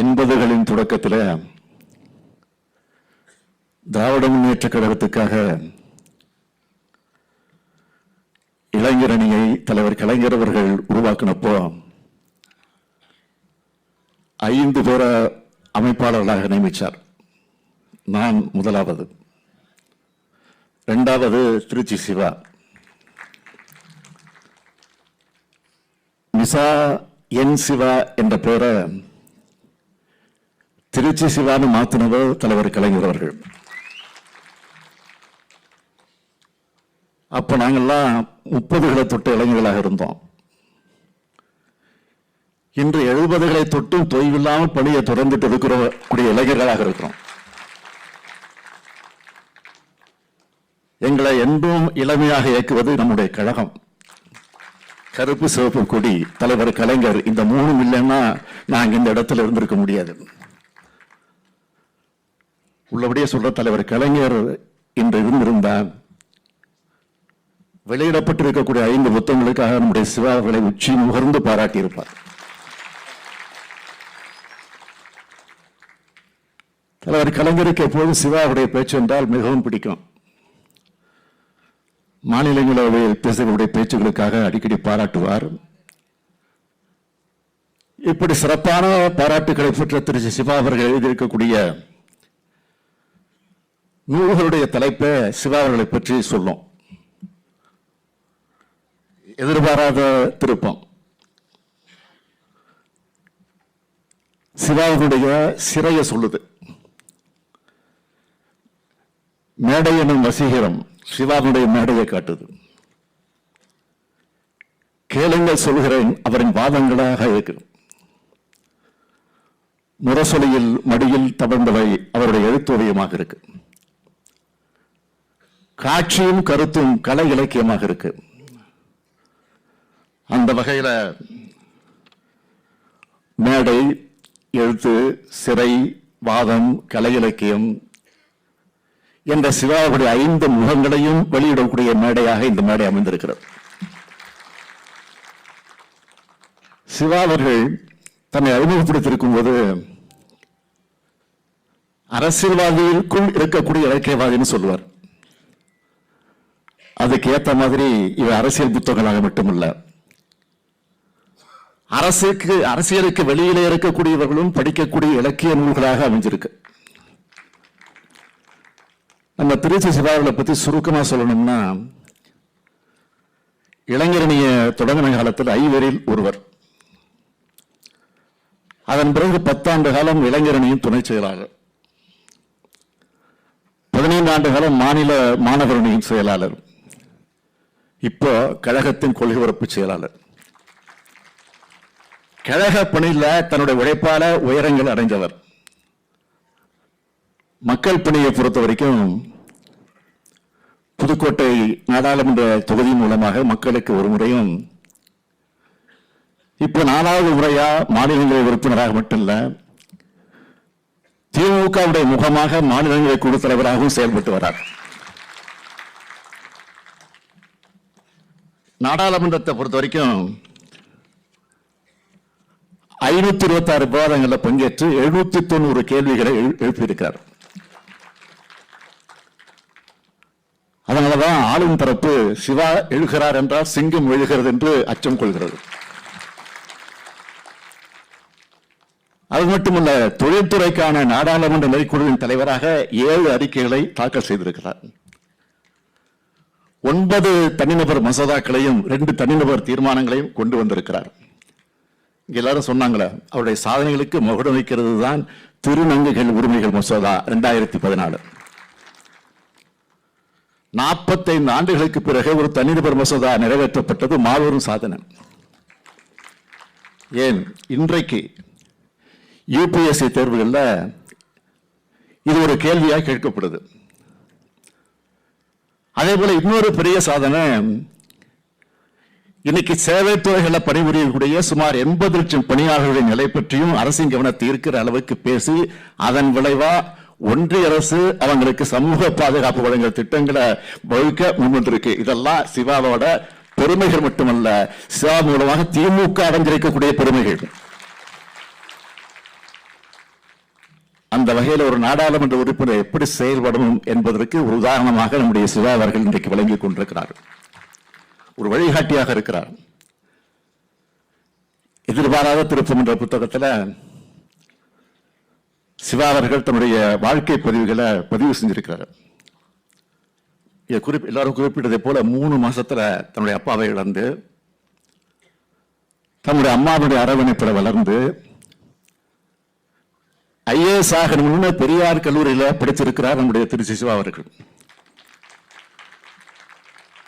எண்பதுகளின் தொடக்கத்தில் திராவிட முன்னேற்ற கழகத்துக்காக இளைஞர் அணியை தலைவர் கலைஞர் அவர்கள் உருவாக்கினப்போ ஐந்து பேர அமைப்பாளர்களாக நியமித்தார் நான் முதலாவது. ரெண்டாவது திருச்சி சிவா. மிசா என் சிவா என்ற பெயரை திருச்சி சிவான்னு மாத்தினவர் தலைவர் கலைஞர் அவர்கள். அப்ப நாங்கள்லாம் முப்பதுகளை தொட்டு இளைஞர்களாக இருந்தோம். இன்று எழுபதுகளை தொட்டும் தொய்வில்லாமல் பணியை தொடர்ந்துட்டு இருக்கிற கூடிய இளைஞர்களாக இருக்கிறோம். எங்களை என்றும் இளமையாக இயக்குவது நம்முடைய கழகம். கருப்பு சிவப்பு கொடி தலைவர் கலைஞர் இந்த மூணும் இல்லைன்னா நாங்க இந்த இடத்துல இருந்திருக்க முடியாது. உள்ளபடியே சொல்ற தலைவர் கலைஞர் இன்று இருந்திருந்தார் வெளியிடப்பட்டிருக்கக்கூடிய ஐந்து புத்தகங்களுக்காக நம்முடைய சிவா அவர்களை உச்சி முகர்ந்து பாராட்டியிருப்பார். தலைவர் கலைஞருக்கு எப்போதும் சிவாவுடைய பேச்சு என்றால் மிகவும் பிடிக்கும். மாநிலங்களவையில் பேசக்கூடிய பேச்சுகளுக்காக அடிக்கடி பாராட்டுவார். இப்படி சிறப்பான பாராட்டுகளை பெற்ற திரு சிவா அவர்கள் எழுதியிருக்கக்கூடிய நூல்களுடைய தலைப்பை சிவா அவர்களை பற்றி சொல்லும். எதிர்பாராத திருப்பம். சிவாவுடைய சிறைய சொல்லுது. மேடை எனும் வசீகரம் சிவாவுடைய மேடையை காட்டுது. கேளுங்கள் சொல்கிறேன் அவரின் வாதங்களாக இருக்கு. முரசொலியில் மடியில் தவழ்ந்தவை அவருடைய எழுத்துவயமாக இருக்கு. காட்சியும் கருத்தும் கலை இலக்கியமாக இருக்கு. அந்த வகையில மேடை எழுத்து சிறை வாதம் கலை இலக்கியம் என்ற சிவாவுடைய ஐந்து முகங்களையும் வெளியிடக்கூடிய மேடையாக இந்த மேடை அமைந்திருக்கிறது. சிவா அவர்கள் தன்னை அறிமுகப்படுத்தியிருக்கும் போது அரசியல்வாதிகளுக்குள் இருக்கக்கூடிய இலக்கியவாதின்னு சொல்லுவார். அதுக்கு ஏற்ற மாதிரி இவை அரசியல் புத்தகங்களாக மட்டுமல்ல. அரசுக்கு அரசியலுக்கு வெளியிலே இருக்கக்கூடியவர்களும் படிக்கக்கூடிய இலக்கிய நூல்களாக அமைஞ்சிருக்கு. நம்ம திருச்சி சிவாவில பத்தி சுருக்கமாக சொல்லணும்னா இளைஞரணிய தொடங்கின காலத்தில் ஐவரில் ஒருவர். அதன் பிறகு பத்தாண்டு காலம் இளைஞரணியின் துணை செயலாளர் பதினைந்து ஆண்டு காலம் மாநில மாணவரணியின் செயலாளர். இப்போ கழகத்தின் கொள்கை பரப்பு செயலாளர். கழக பணியில தன்னுடைய உழைப்பால உயரங்கள் அடைந்தவர். மக்கள் பணியை பொறுத்த வரைக்கும் புதுக்கோட்டை நாடாளுமன்ற தொகுதி மூலமாக மக்களுக்கு ஒரு முறையும் இப்போ நாலாவது முறையா மாநிலங்களை உறுப்பினராக மட்டும் இல்ல திமுகவுடைய முகமாக மாநிலங்களை குழு தலைவராகவும் செயல்பட்டு வரார். நாடாளுமன்றத்தை பொறுத்த வரைக்கும் ஐநூத்தி இருபத்தி ஆறு விவாதங்களில் பங்கேற்று எழுநூத்தி தொண்ணூறு கேள்விகளை எழு- எழுப்பியிருக்கிறார் அதனாலதான் ஆளும் தரப்பு சிவா எழுகிறார் என்றால் சிங்கம் எழுகிறது என்று அச்சம் கொள்கிறது. அது மட்டுமல்ல தொழில்துறைக்கான நாடாளுமன்ற நெறிக்குழுவின் தலைவராக ஏழு அறிக்கைகளை தாக்கல் செய்திருக்கிறார். ஒன்பது தனிநபர் மசோதாக்களையும் ரெண்டு தனிநபர் தீர்மானங்களையும் கொண்டு வந்திருக்கிறார். இங்க எல்லாரும் சொன்னாங்களே அவருடைய சாதனைகளுக்கு முகடம் வைக்கிறது தான் திருநங்குகள் உரிமைகள் மசோதா ரெண்டாயிரத்தி பதினாலு. நாற்பத்தைந்து ஆண்டுகளுக்கு பிறகு ஒரு தனிநபர் மசோதா நிறைவேற்றப்பட்டது மாபெரும் சாதனை. ஏன்? இன்றைக்கு யூபிஎஸ்சி தேர்வுகளில் இது ஒரு கேள்வியாக கேட்கப்படுது. அதே போல இன்னொரு பெரிய சாதனை இன்னைக்கு சேவைத்துறைகளில் பணிபுரியக்கூடிய சுமார் எண்பது லட்சம் பணியாளர்களின் நிலை பற்றியும் அரசின் கவனத்தை ஈர்க்கிற அளவுக்கு பேசி அதன் விளைவா ஒன்றிய அரசு அவங்களுக்கு சமூக பாதுகாப்பு வழங்குற திட்டங்களை வகுக்க முன்வந்திருக்கு. இதெல்லாம் சிவாவோட பெருமைகள் மட்டுமல்ல சிவா மூலமாக திமுக அடைஞ்சிருக்கக்கூடிய பெருமைகள். அந்த வகையில் ஒரு நாடாளுமன்ற உறுப்பினர் எப்படி செயல்படணும் என்பதற்கு ஒரு உதாரணமாக நம்முடைய சிவா அவர்கள் இன்றைக்கு வழங்கிக் கொண்டிருக்கிறார். ஒரு வழிகாட்டியாக இருக்கிறார். எதிர்பாராத திருப்பம் என்ற புத்தகத்தில் சிவா அவர்கள் தன்னுடைய வாழ்க்கை பதிவுகளை பதிவு செஞ்சிருக்கிறார். இதை குறிப்பு எல்லாரும் குறிப்பிட்டதை போல மூணு மாசத்துல தன்னுடைய அப்பாவை இழந்து தன்னுடைய அம்மாவுடைய அரவணைப்பில் வளர்ந்து ஐஏஎஸ் ஆகணும்னு பெரியார் கல்லூரியில் படித்திருக்கிறார் நம்முடைய திருச்சி சிவா அவர்கள்.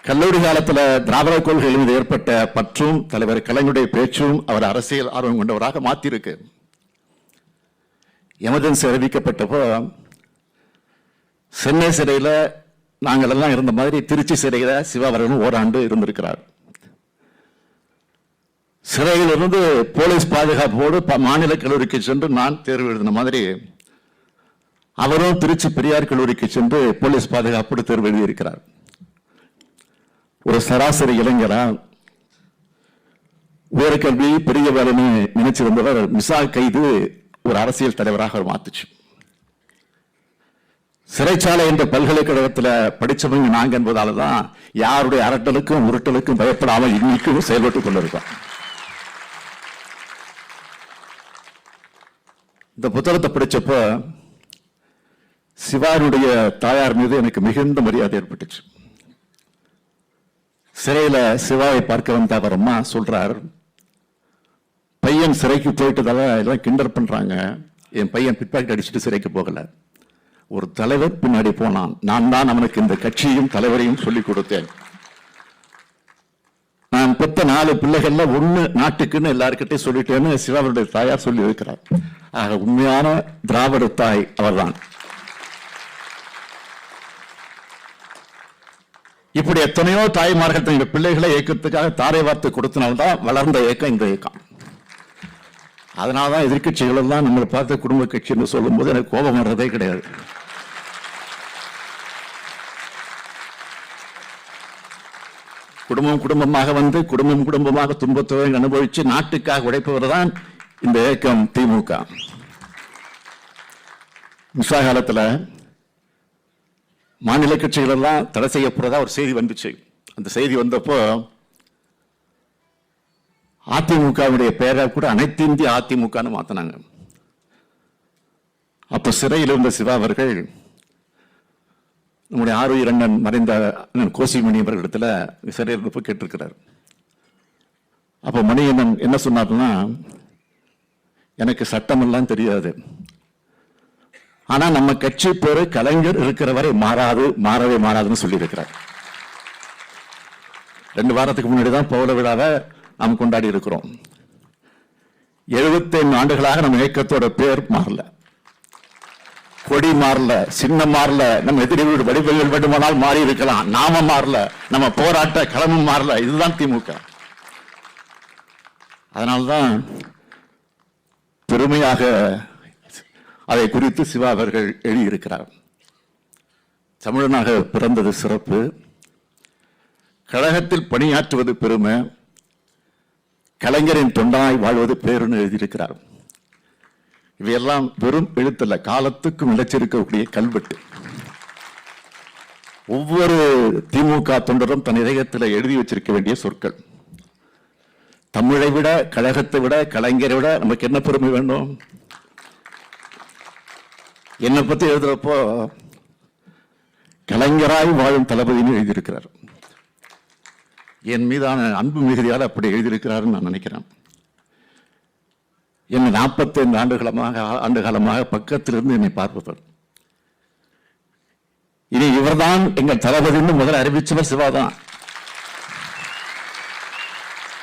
கல்லூரி காலத்தில் திராவிட கொள்கைகள் மீது ஏற்பட்ட பற்றும் தலைவர் கலைஞருடைய பேச்சும் அவர் அரசியல் ஆர்வம் கொண்டவராக மாற்றியிருக்கு எமர்ஜென்சி அறிவிக்கப்பட்டப்போ சென்னை சிறையில் நாங்கள் எல்லாம் இருந்த மாதிரி திருச்சி சிறையில் சிவா அவர்களும் ஓராண்டு இருந்திருக்கிறார். சிறையில் இருந்து போலீஸ் பாதுகாப்போடு மாநில கல்லூரிக்கு சென்று நான் தேர்வு எழுதின மாதிரி அவரும் திருச்சி பெரியார் கல்லூரிக்கு சென்று போலீஸ் பாதுகாப்போடு தேர்வு எழுதியிருக்கிறார். ஒரு சராசரி இளைஞரா உயர்கல்வி பெரிய வேலைன்னு நினைச்சிருந்தவர் மிசா கைது ஒரு அரசியல் தலைவராக மாத்துச்சு. சிறைச்சாலை என்ற பல்கலைக்கழகத்தில் படித்தவங்க நாங்க என்பதால தான் யாருடைய அரட்டலுக்கும் உருட்டலுக்கும் பயப்படாமல் இன்னைக்கும் செயல்பட்டுக் கொண்டிருக்கோம். இந்த புத்தகத்தை படிச்சப்ப சிவாருடைய தாயார் மீது எனக்கு மிகுந்த மரியாதை ஏற்பட்டுச்சு. சிறையில சிவாவை பார்க்க வந்த அவர் அம்மா சொல்கிறார் பையன் சிறைக்கு போயிட்டதால எல்லாம் கிண்டர் பண்றாங்க. என் பையன் பிட்பாக்கெட் அடிச்சுட்டு சிறைக்கு போகல. ஒரு தலைவர் பின்னாடி போனான். நான் தான் அவனுக்கு இந்த கட்சியும் தலைவரையும் சொல்லிக் கொடுத்தேன். நான் பெத்த நாலு பிள்ளைகள்ல ஒண்ணு நாட்டுக்குன்னு எல்லார்கிட்டையும் சொல்லிட்டேன்னு சிவாவுடைய தாயார் சொல்லி இருக்கிறார் ஆக உண்மையான திராவிட தாய் அவர்தான். இப்படி எத்தனையோ தாய்மார்கள் தங்கள் பிள்ளைகளை இயக்கத்துக்காக தாரை வார்த்தை கொடுத்தனால்தான் வளர்ந்த இயக்கம் இந்த இயக்கம். அதனாலதான் எதிர்க்கட்சிகள் தான் நம்மளை பார்த்து குடும்ப கட்சின்னு சொல்லும்போது எனக்கு கோபம் வர்றதே கிடையாது. குடும்பம் குடும்பமாக வந்து குடும்பம் குடும்பமாக துன்பத்தை அனுபவிச்சு நாட்டுக்காக உழைப்பவர் தான் இந்த இயக்கம் திமுக. மிஸ்ரா காலத்தில் மாநில கட்சிகள் எல்லாம் தடை செய்யப்படுறதா ஒரு செய்தி வந்துச்சு. அந்த செய்தி வந்தப்போ அதிமுகவுடைய பெயரை கூட அனைத்து இந்திய அதிமுகன்னு மாத்தினாங்க. அப்ப சிறையில் இருந்த சிவா அவர்கள் நம்முடைய ஆறு அண்ணன் மறைந்த அண்ணன் கோசிமணி அவர்களிடத்தில் சிறையில் போய் கேட்டிருக்கிறார். அப்போ மணியண்ணன் என்ன சொன்னார்னா எனக்கு சட்டமெல்லாம் தெரியாது. ஆனால் நம்ம கட்சி பேர் கலைஞர் இருக்கிற வரை மாறாது மாறவே மாறாதுன்னு சொல்லியிருக்கிறார். ரெண்டு வாரத்துக்கு முன்னாடி தான் பௌர விழாவை நாம் கொண்டாடி இருக்கிறோம். 75 ஆண்டுகளாக நம்ம இயக்கத்தோட பேர் மாறல. கொடி மாறல சின்னம் மாறல நம்ம எதிரி வீடு வடிவங்கள் வேண்டுமானால் மாறி இருக்கலாம் நாம மாறல நம்ம போராட்ட களமும் மாறல. இதுதான் திமுக. அதனால்தான் பெருமையாக அதை குறித்து சிவா அவர்கள் எழுதியிருக்கிறார். தமிழனாக பிறந்தது சிறப்பு. கழகத்தில் பணியாற்றுவது பெருமை. கலைஞரின் தொண்டாய் வாழ்வது பேருன்னு எழுதியிருக்கிறார். இவையெல்லாம் வெறும் எழுத்தல்ல. காலத்துக்கும் நிலைச்சிருக்கக்கூடிய கல்வெட்டு. ஒவ்வொரு திமுக தொண்டரும் தன் இதயத்தில் எழுதி வச்சிருக்க வேண்டிய சொற்கள். தமிழை விட கழகத்தை விட கலைஞரை விட நமக்கு என்ன பெருமை வேண்டும்? என்னை பத்தி எழுதுறப்போ கலைஞராய் வாழும் தளபதினு எழுதியிருக்கிறார். என் மீதான அன்பு மிகுதியால் அப்படி எழுதியிருக்கிறாருன்னு நான் நினைக்கிறேன். என்னை நாற்பத்தைந்து ஆண்டுகளமாக ஆண்டு காலமாக பக்கத்திலிருந்து என்னை பார்ப்பவர். இனி இவர்தான் எங்கள் தளபதினு முதல்ல அறிவிச்சவர் சிவாதான்.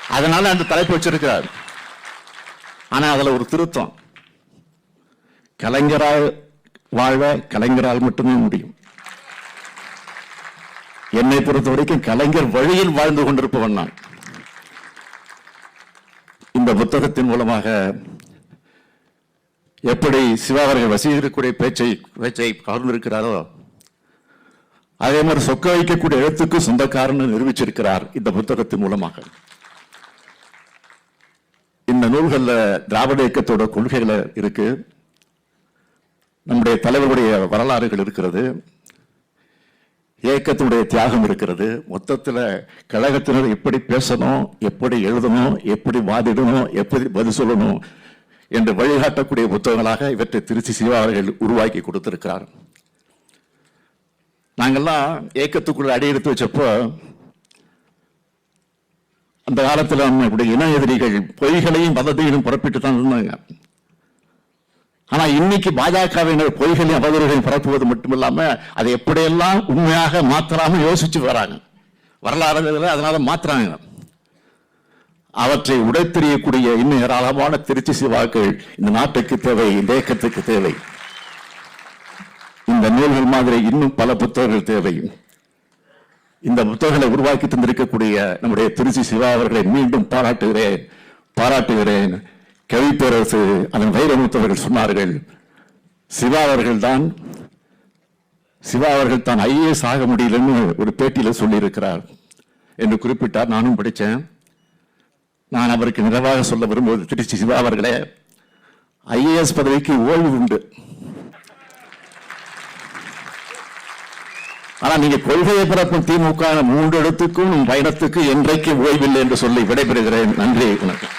அதனால அந்த தலைப்பு வச்சிருக்கிறார். ஆனா அதுல ஒரு திருத்தம். கலைஞரால் வாழ கலைஞரால் மட்டுமே முடியும். என்னை பொறுத்த வரைக்கும் கலைஞர் வழியில் வாழ்ந்து கொண்டிருப்பவன் நான். இந்த புத்தகத்தின் மூலமாக எப்படி சிவா வசீகரிக்கக்கூடிய பேச்சை பேச்சை கவர்ந்திருக்கிறாரோ அதே மாதிரி சொக்க வைக்கக்கூடிய எழுத்துக்கு சொந்தக்காரன்னு நிரூபிச்சிருக்கிறார் இந்த புத்தகத்தின் மூலமாக. இந்த நூல்களில் திராவிட இயக்கத்தோட கொள்கைகளை இருக்கு. நம்முடைய தலைவருடைய வரலாறுகள் இருக்கிறது. இயக்கத்தினுடைய தியாகம் இருக்கிறது. மொத்தத்தில் கழகத்தினர் எப்படி பேசணும் எப்படி எழுதணும் எப்படி வாதிடணும் எப்படி பதில் சொல்லணும் என்று வழிகாட்டக்கூடிய புத்தகங்களாக இவற்றை திருச்சி சிவா அவர்கள் உருவாக்கி கொடுத்திருக்கிறார். நாங்கெல்லாம் இயக்கத்துக்குள்ள அடியெடுத்து வச்சப்போ அந்த காலத்தில் நம்முடைய இன எதிரிகள் பொய்களையும் பதத்தையும் புறப்பிட்டு தான் இருந்தாங்க. ஆனால் இன்னைக்கு பாஜகவினர் பொய்களையும் அவதூறுகளையும் பரப்புவது இல்லாமல் அதை எப்படியெல்லாம் உண்மையாக மாற்றலாமல் யோசிச்சு வராங்க. வரலாறு அதனால மாற்றுறாங்க அவற்றை உடைத்தெறியக்கூடிய இன்னும் ஏராளமான திருச்சி சிவாக்கள் இந்த நாட்டுக்கு தேவை இந்த இயக்கத்துக்கு தேவை. இந்த நூல்கள் மாதிரி இன்னும் பல புத்தகங்கள் தேவை. இந்த புத்தகங்களை உருவாக்கி தந்திருக்கக்கூடிய நம்முடைய திருச்சி சிவா அவர்களை மீண்டும் பாராட்டுகிறேன் பாராட்டுகிறேன். கவி பேரரசு அதன் வைரமுத்தவர்கள் சொன்னார்கள் சிவா அவர்கள் தான் சிவா அவர்கள் தான் ஐஏஎஸ் ஆக முடியலன்னு ஒரு பேட்டியில சொல்லியிருக்கிறார் என்று குறிப்பிட்டார். நானும் படித்தேன். நான் அவருக்கு நிறைவாக சொல்ல விரும்புவது திருச்சி சிவா அவர்களே ஐஏஎஸ் பதவிக்கு ஓய்வு உண்டு. ஆனால் நீங்க கொள்கையை பிறப்பும் திமுக மூன்று இடத்துக்கும் பயணத்துக்கு என்றைக்கு ஓய்வில்லை என்று சொல்லி விடைபெறுகிறேன். நன்றி வணக்கம்.